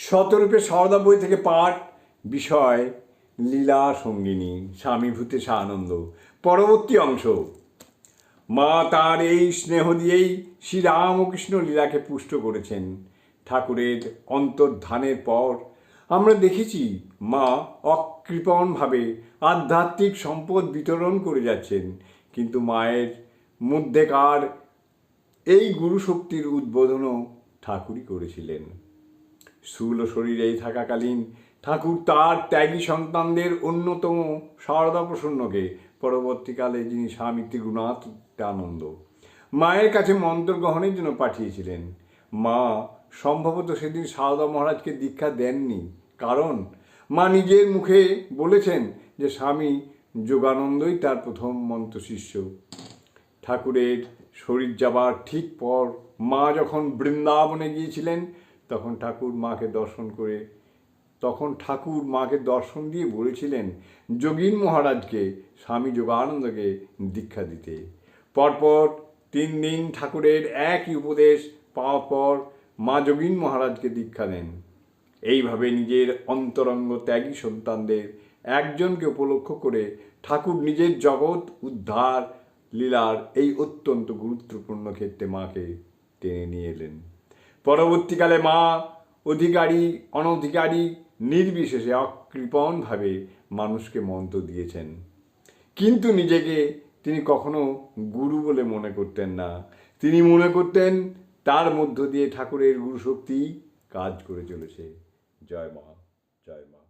শতরূপে সারদা বই থেকে পাঠ, বিষয়, লীলা, সঙ্গিনী, স্বামীভূতে আনন্দ পরবর্তী অংশ। মা তার এই স্নেহ দিয়েই শ্রীরামকৃষ্ণ লীলাকে পুষ্ট করেছেন। ঠাকুরের অন্তর্ধানের পর আমরা দেখেছি মা অকৃপণভাবে আধ্যাত্মিক সম্পদ বিতরণ করে যাচ্ছেন। কিন্তু মায়ের মধ্যেকার এই গুরুশক্তির উদ্বোধনও ঠাকুরই করেছিলেন। স্থূল শরীরেই থাকাকালীন ঠাকুর তার ত্যাগী সন্তানদের অন্যতম সারদা প্রসন্নকে পরবর্তীকালে যিনি স্বামী ত্রিগুণাথ আনন্দ মায়ের কাছে মন্ত্র গ্রহণের জন্য পাঠিয়েছিলেন। মা, সম্ভবত সেদিন সারদা মহারাজকে দীক্ষা দেননি। কারণ মা নিজের মুখে বলেছেন যে, স্বামী, যোগানন্দই তার প্রথম মন্ত্র শিষ্য। ঠাকুরের শরীর যাবার ঠিক পর মা যখন বৃন্দাবনে গিয়েছিলেন তখন ঠাকুর মাকে দর্শন করে, তখন ঠাকুর মাকে দর্শন দিয়ে বলেছিলেন, যোগীন মহারাজকে, স্বামী যোগানন্দকে দীক্ষা দিতে। পরপর তিন দিন ঠাকুরের একই উপদেশ পাওয়ার পর মা যোগীন মহারাজকে দীক্ষা দেন। এইভাবে নিজের অন্তরঙ্গ ত্যাগী সন্তানদের একজনকে উপলক্ষ করে ঠাকুর নিজের জগৎ, উদ্ধার, লীলার এই অত্যন্ত গুরুত্বপূর্ণ ক্ষেত্রে মাকে টেনে নিয়ে এলেন। পরবর্তীকালে মা অধিকারী, অনধিকারী নির্বিশেষে অকৃপণভাবে মানুষকে মন্ত্র দিয়েছেন। কিন্তু নিজেকে তিনি কখনো গুরু বলে মনে করতেন না। তিনি মনে করতেন তার মধ্য দিয়ে ঠাকুরের গুরুশক্তি কাজ করে চলেছে। জয় মা জয় মা